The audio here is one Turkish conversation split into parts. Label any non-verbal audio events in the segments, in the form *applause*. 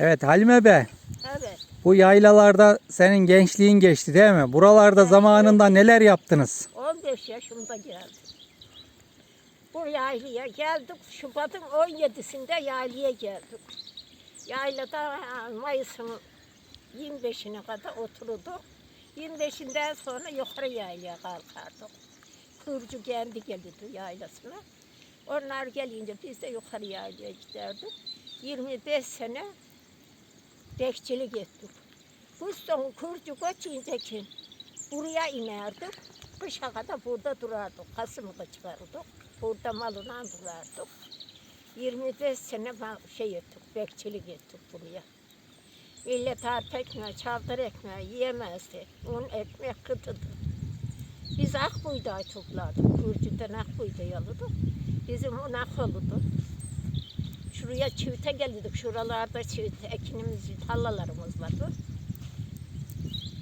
Evet Halime be. Evet. Bu yaylalarda senin gençliğin geçti değil mi? Buralarda zamanında neler yaptınız? 15 yaşımda geldim. Bu yaylaya geldik. Şubat'ın 17'sinde yaylaya geldik. Yaylada Mayıs'ın 25'ine kadar oturduk. 25'inden sonra yukarı yaylaya kalkardık. Kırcı kendi geldi yaylasına. Onlar gelince biz de yukarı yaylaya giderdik. 25 sene bekçilik ettik. Bu son Kırcı geçince buraya inerdik. Kışa kadar burada durardık. Kasım'ı da çıkarırdık. Burada malına durardık. 25 sene şey ettik, bekçilik ettik buraya. Millet harp ekmeği, çavdar ekmeği yiyemezdi. Un ekmek kıtıdı. Biz ak buğday toplardık. Kürcüden ak buğday alırdık. Bizim un ak olurdu. Şuraya çivite gelirdik. Şuralarda çivite ekinimiz, tarlalarımız vardı.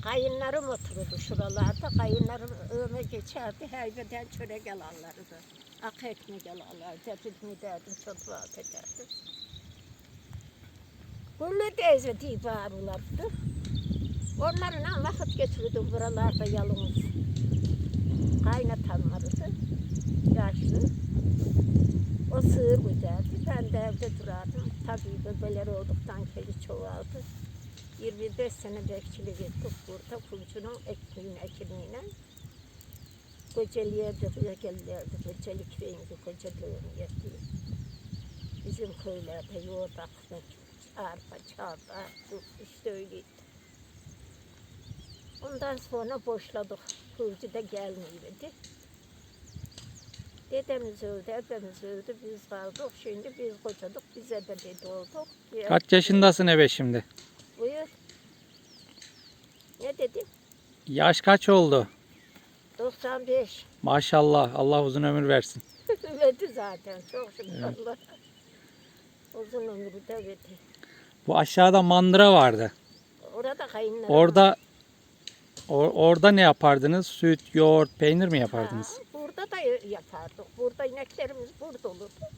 Kayınlarım otururdu şuralarda. Kayınlarım öme geçerdi. Heybeden çörek alanlardı. Ak ekmek alanlardı. Tepit derdim, çok vaat ederdi. Güllü teyze diye bağırırlardı. Onlarla vakit geçirirdim buralarda yalnız. Kaynatam vardı. Yaşlı. O sığır. Ben de evde durardım. Tabii bebeler olduktan keli çoğaldı. 25 sene bekçilik ettik burada. Kulcunun ekmeğin ekiniyle. Koceliğe de gelirlerdi. Kocelik reyingi kocalığını yapıyor. Bizim köylerde yoğurt akmak, arpa, çarda, işte öyleydi. Ondan sonra boşladık. Kulcu da gelmiyordu. Dedemiz öldü, ebemiz öldü, biz kaldık. Şimdi biz kocadık, bize de dede olduk. Bir- Kaç yaşındasın ebe şimdi? Buyur. Ne dedim? Yaş kaç oldu? 95. Maşallah Allah uzun ömür versin. *laughs* verdi zaten. Çok şükür Allah. Uzun ömrü de verdi. Bu aşağıda mandıra vardı. Orada kayınlarım Orada or- orada ne yapardınız? Süt, yoğurt, peynir mi yapardınız? Ha, yapardık. Burada ineklerimiz burada olurdu.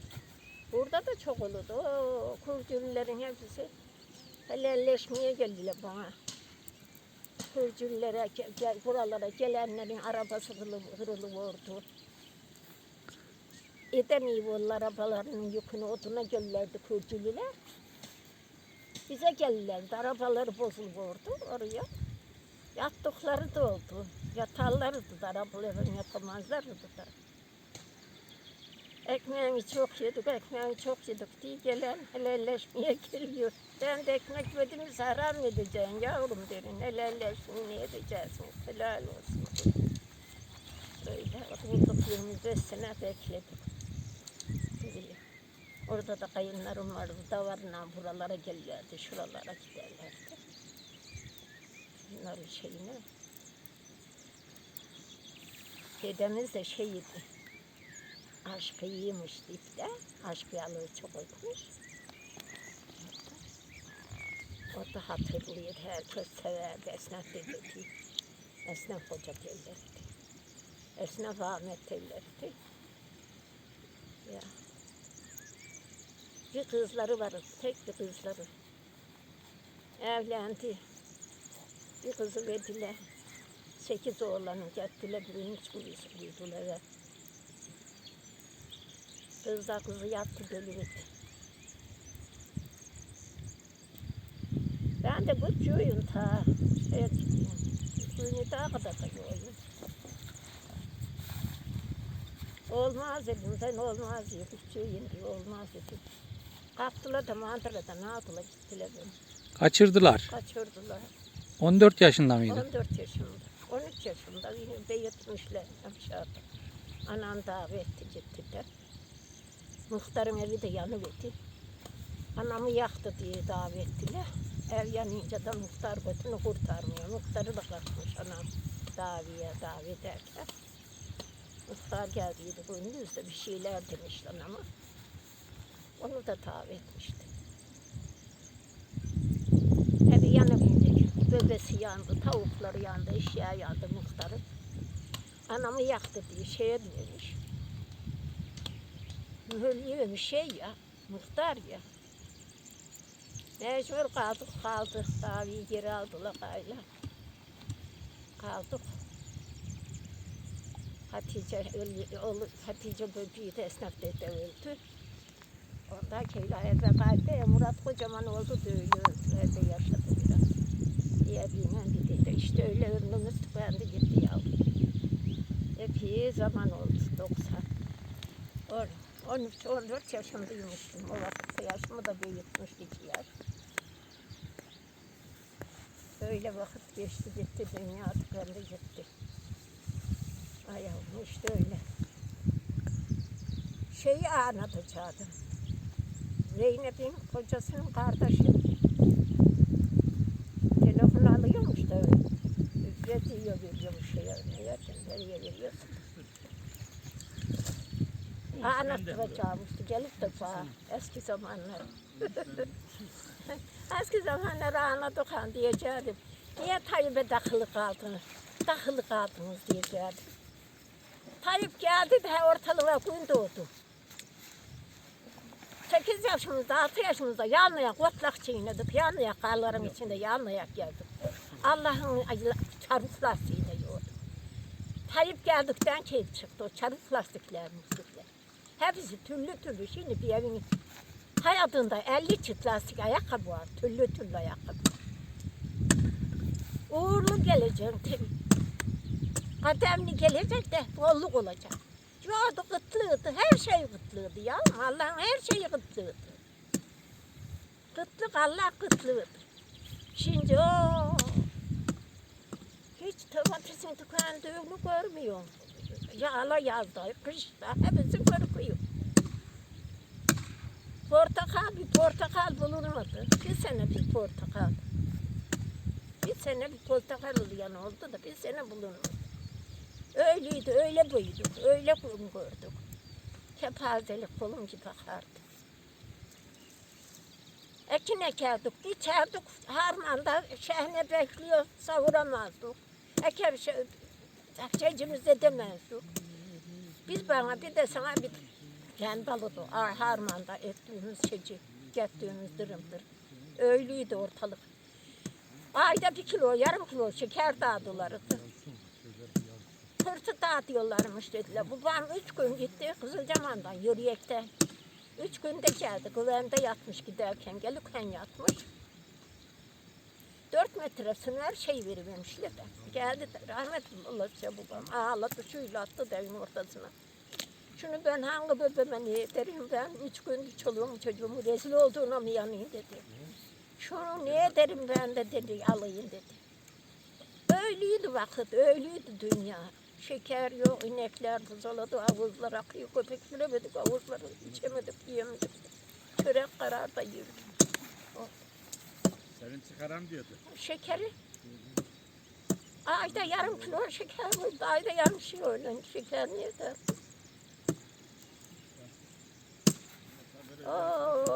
Burada da çok olurdu. O kurcunların hepsi helalleşmeye geldiler bana. Kurcullere, ge- gel, buralara gelenlerin arabası kırılı, kırılı oldu. Edemiyor arabalarının yükünü oduna gelirlerdi kurculular. Bize gelirlerdi. Arabaları bozulurdu oraya. Yattıkları da oldu. Yatarlardı da arabaların yatamazlardı da. Ekmeğini çok yedik, ekmeğini çok yedik diye gelen helalleşmeye geliyor. Ben de ekmek yedim zarar mı edeceksin yavrum derin. Helalleşmeyi ne edeceksiniz? Helal olsun. Öyle oturduk 25 sene bekledik. Böyle. Orada da kayınlarım vardı. Davarla buralara gelirlerdi, şuralara giderlerdi. Bunların şeyine. Dedemiz de şeydi. Aşkı yemiş deyip de aşk yalığı çok ötmüş. O da hatırlıyor. Herkes severdi. Esnaf dedi. Esnaf hoca derlerdi. Esnaf Ahmet derlerdi. Ya. Bir kızları var. Tek bir kızları. Evlendi. Bir kızı verdiler. Sekiz oğlanı gettiler. Birini üç kuyusu büyüdüler. ve Kız da kızı yattı gölüverdi. Ben de güçlüyüm ta. Evet. Suyunu daha kadar da yoğuyum. Olmaz dedim ben olmaz diye güçlüyüm diye olmaz dedim. Kalktılar da mandıradan aldılar gittiler beni. Kaçırdılar. Kaçırdılar. 14 yaşında mıydı? 14 yaşımda. 13 yaşımda yine beyitmişler aşağıda. Anam davet etti gitti de. Muhtarın evi de yanıverdi. Anamı yaktı diye davet ettiler. Ev yanınca da muhtar götünü kurtarmıyor. Muhtarı da kalkmış anam daviye davet ederken. Muhtar geldiydi gündüz de bir şeyler demiş anama. Onu da davet etmişti. Evi yanıverdi. Bebesi yandı, tavukları yandı, eşya yandı muhtarın. Anamı yaktı diye şeye demiş. Mühürlüyor bir şey ya, muhtar ya. Mecbur kaldık kaldık. Davi geri aldılar gayla. Kaldık. Hatice öldü, oğlu Hatice böceği de esnaf dede öldü. Ondan köyler eve kaldı. E, Murat kocaman oldu da öyle öldü. Evde yaşadı biraz. Diye bilmem bir dedi. İşte öyle ömrümüz tükendi gitti yavrum. Epey zaman oldu 90. On- 13, 14 yaşındaymıştım. O vakitte yaşımı da büyütmüş iki yaş. Öyle vakit geçti gitti dünya tükendi gitti. Ay yavrum işte öyle. Şeyi anlatacaktım. Zeynep'in kocasının kardeşi. Telefon alıyormuş da ücret yiyor veriyormuş. Meğer nereye veriyorsun? Anlatacağımıştı gelip de bana eski zamanlar. *laughs* eski zamanları anladık diyecektim. Niye Tayyip'e takılı kaldınız? Takılı kaldınız diyecektim. Tayyip geldi de ortalığa gün doğdu. 8 yaşımızda, 6 yaşımızda yanlayak otlak çiğnedik. Yanlayak karların içinde yanlayak geldik. Allah'ın çarık lastiğine yoğurdu. Tayyip geldikten şey çıktı o çarık lastikler, musluklar. Hepsi türlü türlü. Şimdi bir evin hayatında 50 çift lastik ayakkabı var. Türlü türlü ayakkabı. Uğurlu geleceksin tabii. Kademli gelecek de bolluk olacak. Yoğurdu kıtlıydı, her şey kıtlıydı ya. Allah'ın her şeyi kıtlıydı. Kıtlık Allah kıtlıydı. Şimdi o hiç domatesin tükendüğünü görmüyor. Yağla yazda, kışta hepsi Portakal bir portakal bulunmadı. Bir sene bir portakal. Bir sene bir portakal ulayan oldu da bir sene bulunmadı. Öyleydi, öyle büyüdük, öyle kulum gördük. Kepazelik kolum gibi akardı. Ekin ekerdik, biçerdik, harmanda şehne bekliyor, savuramazdık. Eker şey, bahçecimizde demezdik. Biz bana bir de sana bir kendi alıdı, harmanda ettiğimiz şeyci, gettiğimiz dırımdır. Öyleydi ortalık. Ayda bir kilo, yarım kilo şeker dağıdılardı. Hırsı dağıtıyorlarmış dediler. Babam üç gün gitti Kızılcaman'dan yürüyekte. Üç günde geldi. Güvende yatmış giderken gelirken yatmış. Dört metre süner şey verivermişler de. Geldi de rahmetli olasıca babam. Ağladı şuyla attı da evin ortasına. Şunu ben hangi bebeğime ne ederim ben? Üç gün çoluğum çocuğumu rezil olduğuna mı yanayım dedi. Şunu ne ederim ben de dedi alayım dedi. Öyleydi vakit, öyleydi dünya. Şeker yok, inekler buzaladı, havuzlar akıyor, köpek süremedik, havuzları içemedik, yiyemedik. Çörek kararda yürüdük. Senin çıkaram diyordu. Şekeri, ayda yarım kilo şeker ayda yarım kilo öyle şeker nerede?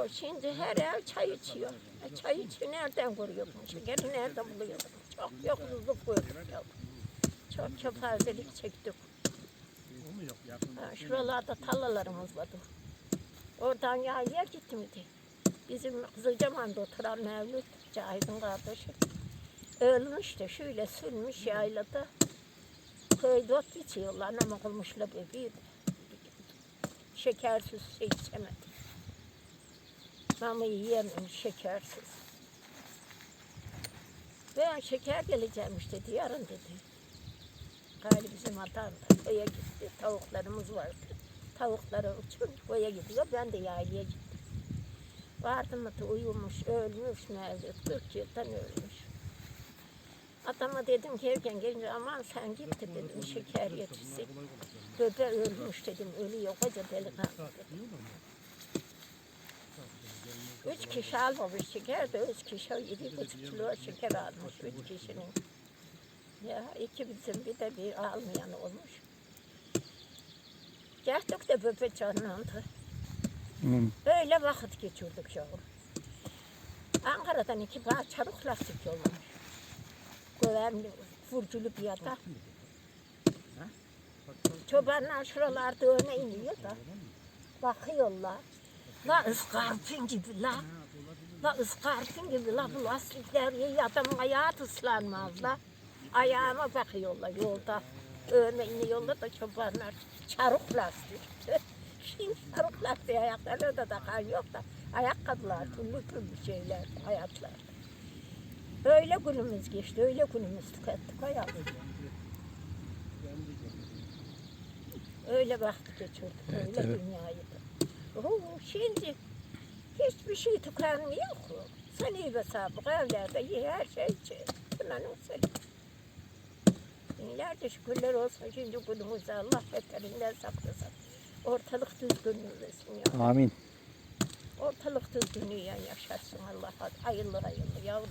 Oo, şimdi her ev çay içiyor. E, çay içiyor, nereden koruyorsun? Şekeri nereden buluyorsun? Çok yoksulluk gördük ya. Çok kefazelik çektik. Ha, şuralarda tarlalarımız vardı. Oradan yaylaya gitmedi. Bizim Kızılcaman'da oturan Mevlüt Cahit'in kardeşi. Ölmüş de şöyle sürmüş yaylada. Köyde ot içiyorlar ama kılmışla bebeği. Şekersiz şey içemedi. Mama yiyememiş şekersiz. Ben şeker geleceğimiş dedi, yarın dedi. Gayrı bizim da köye gitti, tavuklarımız vardı. Tavukları uçun köye gidiyor, ben de yaylaya gittim. Vardım da uyumuş, ölmüş Mevlüt, 40 yıldan ölmüş. Adama dedim ki erken gelince aman sen git de dedim şeker yetişsin. Bebe ölmüş dedim, ölüyor koca delikanlı dedim. Üç kişi almamış şeker de üç kişi yedi buçuk kilo şeker almış üç kişinin. Ya iki bizim bir de bir almayan olmuş. Geldik de böbe canlandı. Hmm. Öyle vakit geçirdik yavrum. Ankara'dan iki bağ çarık lastik yollamış. Güvenli, furculu bir yatak. Çobanlar şuralarda öne iniyor da. Bakıyorlar. La ıskarpın gibi la. La ıskartın gibi la bu lastikler iyi adamın ayağı ıslanmaz la. Ayağıma bakıyorlar yolda. Öğme iniyorlar da çobanlar. Çarık lastik. *laughs* Şimdi çarık lastiği ayaklarına da takan yok da. Ayakkabılar, türlü türlü şeyler, hayatlar. Öyle günümüz geçti, öyle günümüz tükettik hayatım. Öyle vakit geçirdik, Evet, öyle evet. dünyayı. Oo, şimdi hiçbir şey. Sen iyi ve sabık evlerde her şey için. Bunların seni. Binlerce şükürler olsun şimdi günümüzde Allah beterinden saklasın. Ortalık düzgünlüğü versin ya. Amin. Ortalık düzgünlüğü yaşatsın Allah. Hayırlı hayırlı yavrum.